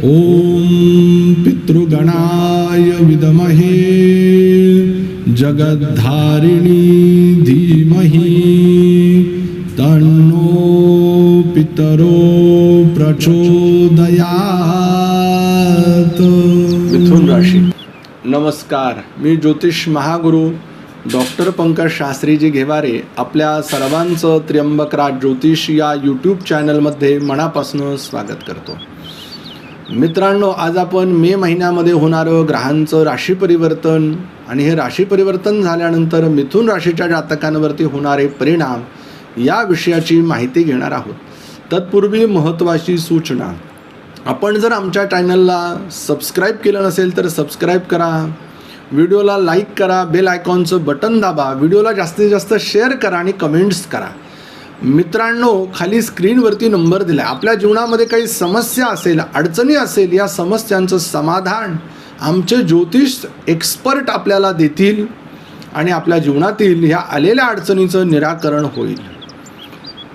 ॐ पितृगणाय विद्महे जगद्धारिणी धीमहि तन्नो पितरो प्रचोदयात्। मिथुन राशी। नमस्कार मी ज्योतिष महागुरु डॉक्टर पंकज शास्त्रीजी घेवारे आपल्या सर्वांचं त्र्यंबकराज ज्योतिष या यूट्यूब चॅनलमध्ये मनापासून स्वागत करतो. मित्रांनो आज आपण मे महिन्यामध्ये होणारं ग्रहांचं राशी परिवर्तन आणि हे राशी परिवर्तन झाल्यानंतर मिथुन राशीच्या जातकांवरती होणारे परिणाम या विषयाची माहिती घेणार आहोत. तत्पूर्वी महत्त्वाची सूचना. आपण जर आमच्या चॅनलला सबस्क्राईब केलं नसेल तर सबस्क्राईब करा. व्हिडिओला लाईक करा बेल आयकॉनचं बटन दाबा व्हिडिओला जास्तीत जास्त शेअर करा आणि कमेंट्स करा. मित्रांनो खाली स्क्रीनवरती नंबर दिला आहे आपल्या जीवनामध्ये काही समस्या असेल अडचणी असेल या समस्यांचं समाधान आमचे ज्योतिष एक्सपर्ट आपल्याला देतील आणि आपल्या जीवनातील ह्या आलेल्या अडचणीचं निराकरण होईल.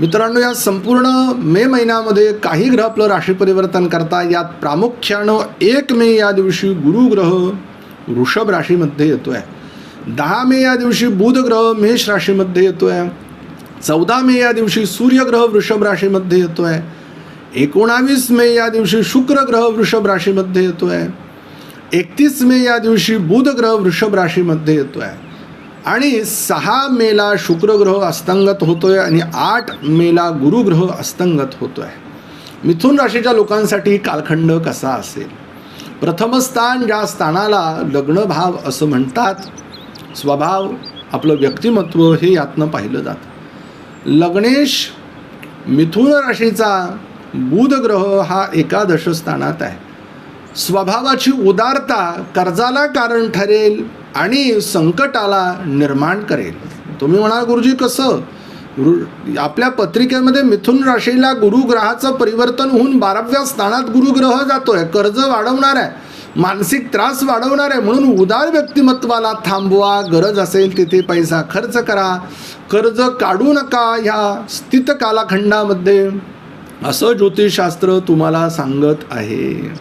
मित्रांनो या संपूर्ण मे महिन्यामध्ये काही ग्रह आपलं राशी परिवर्तन करता यात प्रामुख्यानं एक मे या दिवशी गुरुग्रह वृषभ राशीमध्ये येतो आहे दहा मे या दिवशी बुध ग्रह मेष राशीमध्ये येतो आहे चौदा मे या दिवशी सूर्यग्रह वृषभ राशीमध्ये येतो आहे एकोणावीस मे या दिवशी शुक्र ग्रह वृषभ राशीमध्ये येतो आहे एकतीस मे या दिवशी बुध ग्रह वृषभ राशीमध्ये येतो आहे आणि सहा मेला शुक्र ग्रह अस्तंगत होतोय आणि आठ मेला गुरुग्रह अस्तंगत होतोय. मिथुन राशीच्या लोकांसाठी कालखंड कसा असेल? प्रथम स्थान ज्या स्थानाला लग्नभाव असं म्हणतात स्वभाव आपलं व्यक्तिमत्व हे यातनं पाहिलं जातं. लग्नेश मिथुन राशीचा बुध ग्रह हा एकादश स्थानात आहे. स्वभावाची उदारता कर्जाला कारण ठरेल आणि संकटाला निर्माण करेल. तुम्ही म्हणाल गुरुजी कसं? आपल्या पत्रिकेमध्ये मिथुन राशीला गुरुग्रहाचं परिवर्तन होऊन बाराव्या स्थानात गुरुग्रह जातोय कर्ज वाढवणार आहे. मानसिक त्रास वाढवणार आहे म्हणून उदार व्यक्तिमत्वाला थांबवा. गरज असेल तिथे पैसा खर्च करा. कर्ज काढू नका ह्या स्थित कालाखंडामध्ये. असं ज्योतिषशास्त्र तुम्हाला सांगत आहे.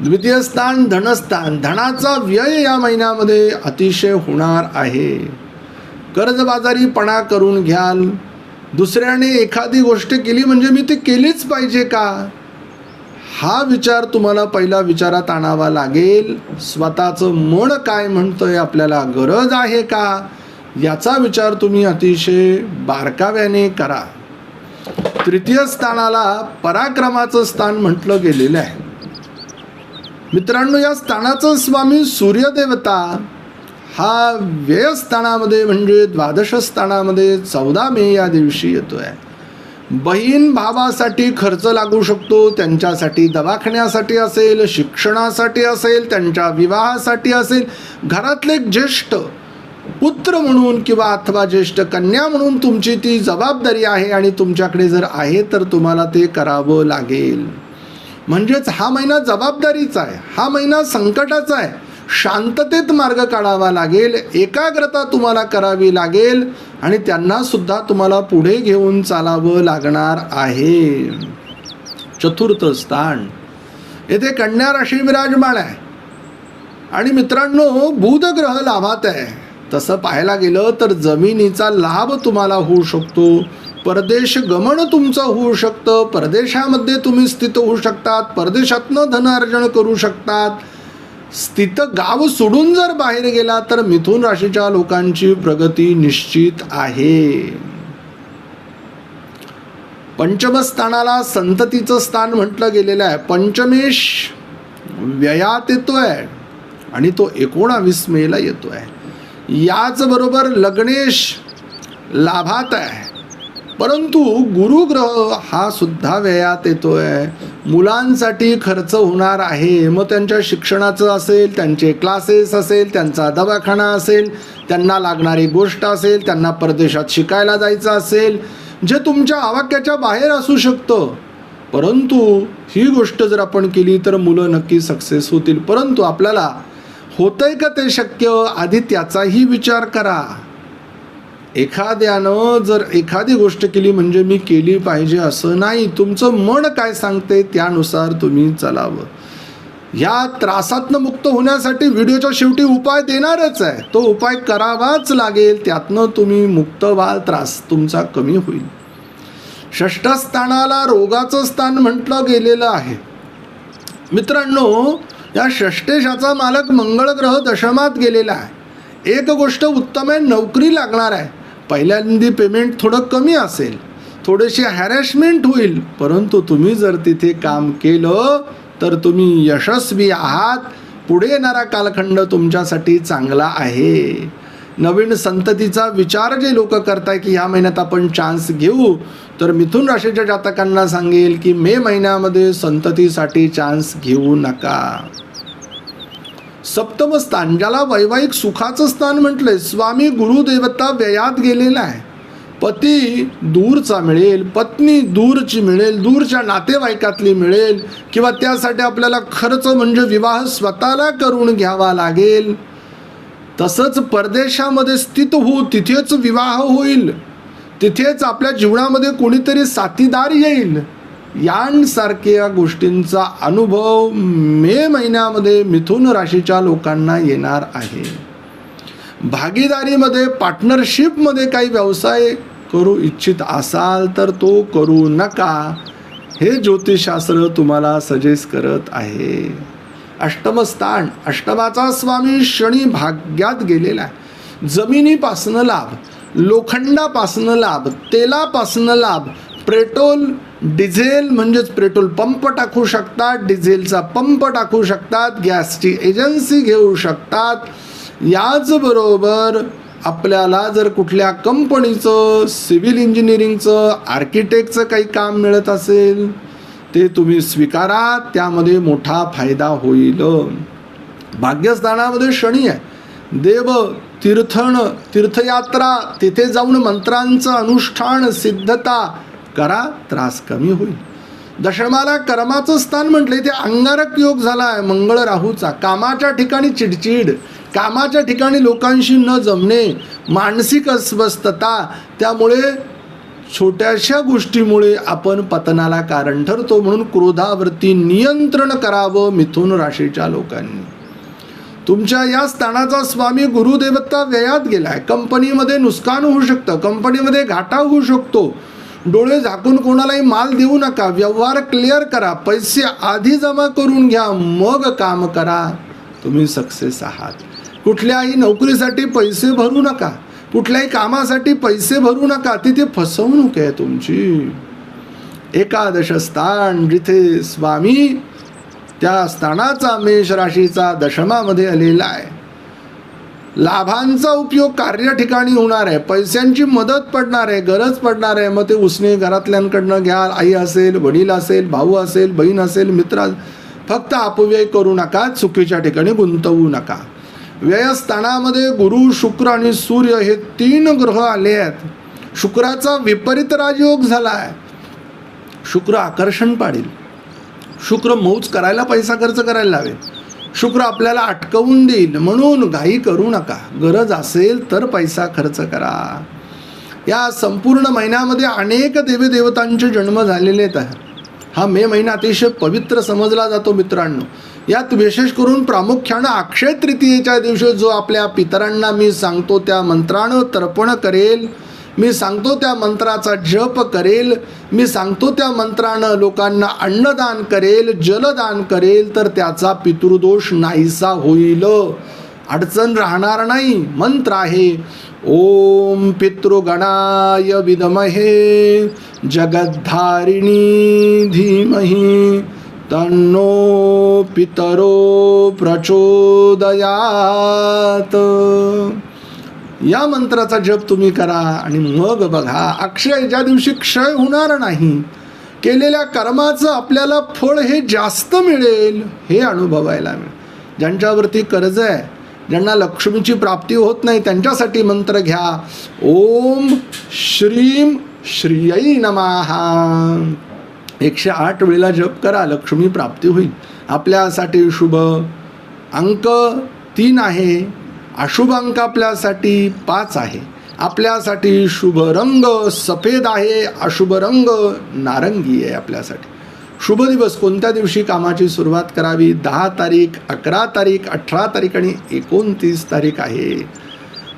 द्वितीय स्थान धनस्थान. धनाचा व्यय या महिन्यामध्ये अतिशय होणार आहे. कर्जबाजारीपणा करून घ्याल. दुसऱ्याने एखादी गोष्ट केली म्हणजे मी ती केलीच पाहिजे का? हा विचार तुम्हाला पहिला विचारात आणावा लागेल. स्वतःचं मन काय म्हणतंय आपल्याला गरज आहे का? याचा विचार तुम्ही अतिशय बारकाव्याने करा. तृतीय स्थानाला पराक्रमाचं स्थान म्हटलं गेलेलं आहे. मित्रांनो या स्थानाचं स्वामी सूर्यदेवता हा व्ययस्थानामध्ये म्हणजे द्वादश स्थानामध्ये चौदा मे या दिवशी येतो आहे बहीण भावासाठी खर्च लागू शकतो त्यांच्यासाठी दवाखान्यासाठी असेल शिक्षणासाठी असेल त्यांच्या विवाहासाठी असेल घरातले एक ज्येष्ठ पुत्र म्हणून किंवा अथवा ज्येष्ठ कन्या म्हणून तुमची ती जबाबदारी आहे आणि तुमच्याकडे जर आहे तर तुम्हाला ते करावं लागेल. म्हणजेच हा महिना जबाबदारीचा आहे हा महिना संकटाचा आहे. शांततेत मार्ग काढावा लागेल एकाग्रता तुम्हाला करावी लागेल आणि त्यांना सुद्धा तुम्हाला पुढे घेऊन चालावं लागणार आहे. चतुर्थ स्थान. येथे कन्या राशी विराजमान आहे. आणि मित्रांनो बुधग्रह लाभात आहे. तसं पाहायला गेलं तर जमिनीचा लाभ तुम्हाला होऊ शकतो. परदेश गमन तुमचं होऊ शकतं. परदेशामध्ये तुम्ही स्थित होऊ शकतात. परदेशातनं धनार्जन करू शकतात. स्थित गाव सोडून जर बाहेर गेला तर मिथुन राशीच्या लोकांची प्रगती निश्चित आहे. पंचमस्थानाला संततीचं स्थान म्हटलं गेलेलं आहे. पंचमेश व्ययात येतोय आणि तो एकोणावीस मेला येतोय. याचबरोबर लग्नेश लाभात आहे. परंतु गुरुग्रह हा सुद्धा व्ययात आहे मुलांसाठी खर्च होणार आहे. मग त्यांच्या शिक्षणाचं असेल त्यांचे क्लासेस असेल त्यांचा दवाखाना असेल त्यांना लागणारी गोष्ट असेल त्यांना परदेशात शिकायला जायचं असेल जे तुमच्या आवाक्याच्या बाहेर असू शकतं. परंतु ही गोष्ट जर आपण केली तर मुलं नक्की सक्सेस होतील. परंतु आपल्याला होतंय का ते शक्य? आधी त्याचाही विचार करा. एखाद्यानं जर एखादी गोष्ट केली म्हणजे मी केली पाहिजे असं नाही तुमचं मन काय सांगते त्यानुसार तुम्ही चालावं. ह्या त्रासातनं मुक्त होण्यासाठी व्हिडिओच्या शेवटी उपाय देणारच आहे. तो उपाय करावाच लागेल त्यातनं तुम्ही मुक्त व्हाल त्रास तुमचा कमी होईल. षष्ठस्थानाला रोगाचं स्थान म्हटलं गेलेलं आहे. मित्रांनो या षष्टेशाचा मालक मंगळ ग्रह दशमात गेलेला आहे. एक गोष्ट उत्तम आहे नोकरी लागणार आहे. पहिल्यांदी पेमेंट थोडं कमी असेल. थोडीशी हॅरॅशमेंट होईल. परंतु तुम्ही जर तिथे काम केलं तर तुम्ही यशस्वी आहात. पुढे येणारा कालखंड तुमच्यासाठी चांगला आहे. नवीन संततीचा विचार जे लोक करताय की ह्या महिन्यात आपण चान्स घेऊ तर मिथुन राशीच्या जातकांना सांगेल की मे महिन्यामध्ये संततीसाठी चान्स घेऊ नका. सप्तम स्थान ज्याला वैवाहिक सुखाचं स्थान म्हटलंय. स्वामी गुरुदेवता व्ययात गेलेला आहे. पती दूरचा मिळेल पत्नी दूरची मिळेल दूरच्या नातेवाईकातली मिळेल किंवा त्यासाठी आपल्याला खर्च म्हणजे विवाह स्वतःला करून घ्यावा लागेल. तसंच परदेशामध्ये स्थित होऊ तिथेच विवाह होईल. तिथेच आपल्या जीवनामध्ये कोणीतरी साथीदार येईल. यांसारख्या गोष्टींचा अनुभव मे महिन्यामध्ये मिथुन राशीच्या लोकांना येणार आहे. भागीदारीमध्ये पार्टनरशिपमध्ये काही व्यवसाय करू इच्छित असाल तर तो करू नका. हे ज्योतिषशास्त्र तुम्हाला सजेस्ट करत आहे. अष्टमस्थान अष्टमाचा स्वामी शनी भाग्यात गेलेला आहे. जमिनीपासनं लाभ लोखंडापासनं लाभ तेलापासनं लाभ पेट्रोल डिझेल म्हणजेच पेट्रोल पंप टाकू शकतात डिझेलचा पंप टाकू शकतात गॅसची एजन्सी घेऊ शकतात. याचबरोबर आपल्याला जर कुठल्या कंपनीचं सिव्हिल इंजिनिअरिंगचं आर्किटेक्टचं काही काम मिळत असेल ते तुम्ही स्वीकारा त्यामध्ये मोठा फायदा होईल. भाग्यस्थानामध्ये शनी आहे. देव तीर्थण तीर्थयात्रा तिथे जाऊन मंत्रांचं अनुष्ठान सिद्धता करा त्रास कमी होईल. दशमाला कर्माचं स्थान म्हटले ते अंगारक योग झाला आहे मंगळ राहूचा. कामाच्या ठिकाणी चिडचिड कामाच्या ठिकाणी लोकांशी न जमणे मानसिक अस्वस्थता त्यामुळे छोट्याशा गोष्टीमुळे आपण पतनाला कारण ठरतो म्हणून क्रोधावरती नियंत्रण करावं मिथुन राशीच्या लोकांनी. तुमच्या या स्थानाचा स्वामी गुरुदेवता व्ययात गेलाय. कंपनीमध्ये नुकसान होऊ शकतं कंपनीमध्ये घाटा होऊ शकतो. डोळे झाकून कोणालाही माल देऊ नका. व्यवहार क्लिअर करा. पैसे आधी जमा करून घ्या. मग काम करा. तुम्ही सक्सेस आहात. कुठल्याही नोकरीसाठी पैसे भरू नका. कुठल्याही कामासाठी पैसे भरू नका. तिथे फसवणूक आहे तुमची. एकादश स्थान जिथे स्वामी त्या स्थानाचा मेष राशीचा दशमामध्ये आलेला आहे. लाभांचा उपयोग कार्य ठिकाणी होणार आहे. पैशांची मदत पडणार आहे गरज पडणार आहे. मग ते उसने घरातल्यांकडनं घ्या आई असेल वडील असेल भाऊ असेल बहीण असेल मित्र फक्त अपव्यय करू नका चुकीच्या ठिकाणी गुंतवू नका. व्ययस्थानामध्ये गुरु शुक्र आणि सूर्य हे तीन ग्रह आले आहेत. शुक्राचा विपरीत राजयोग झाला आहे. शुक्र आकर्षण पाडील. शुक्र मौज करायला पैसा खर्च करायला लावेल. शुक्र आपल्याला अटकवून देईल. म्हणून घाई करू नका. गरज असेल तर पैसा खर्च करा. या संपूर्ण महिन्यामध्ये अनेक देवीदेवतांचे जन्म झालेले आहेत. हा मे महिना अतिशय पवित्र समजला जातो मित्रांनो. यात विशेष करून प्रामुख्यानं अक्षय तृतीयेच्या दिवशी जो आपल्या पितरांना मी सांगतो त्या मंत्रानं तर्पण करेल. मी सांगतो त्या मंत्राचा जप करेल मी सांगतो त्या मंत्रानं लोकांना अन्नदान करेल जलदान करेल तर त्याचा पितृदोष नाहीसा होईल. अडचण राहणार नाही मंत्र आहे. ओम पितृगणाय विदमहे जगद्धारिणी धीमही तन्नो पितरो प्रचोदयात. या मंत्राचा जप तुम्ही करा आणि मग बघा अक्षय ज्या दिवशी क्षय होणार नाही केलेल्या कर्माचं आपल्याला फळ हे जास्त मिळेल हे अनुभवायला मिळेल. ज्यांच्यावरती कर्ज आहे ज्यांना लक्ष्मीची प्राप्ती होत नाही त्यांच्यासाठी मंत्र घ्या. ओम श्रीम श्रियई नमाहा एकशे आठ वेळेला जप करा लक्ष्मी प्राप्ती होईल. आपल्यासाठी शुभ. अंक तीन आहे. अशुभ अंक आपल्यासाठी पाच आहे. आपल्यासाठी शुभ रंग सफेद आहे अशुभ रंग नारंगी आहे आपल्यासाठी. शुभ दिवस कोणत्या दिवशी कामाची सुरुवात करावी? दहा तारीख अकरा तारीख अठरा तारीख आणि एकोणतीस तारीख आहे.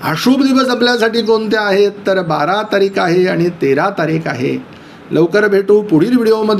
अशुभ दिवस आपल्यासाठी कोणते आहेत? तर बारा तारीख आहे आणि तेरा तारीख आहे. लवकर भेटू पुढील व्हिडिओमध्ये.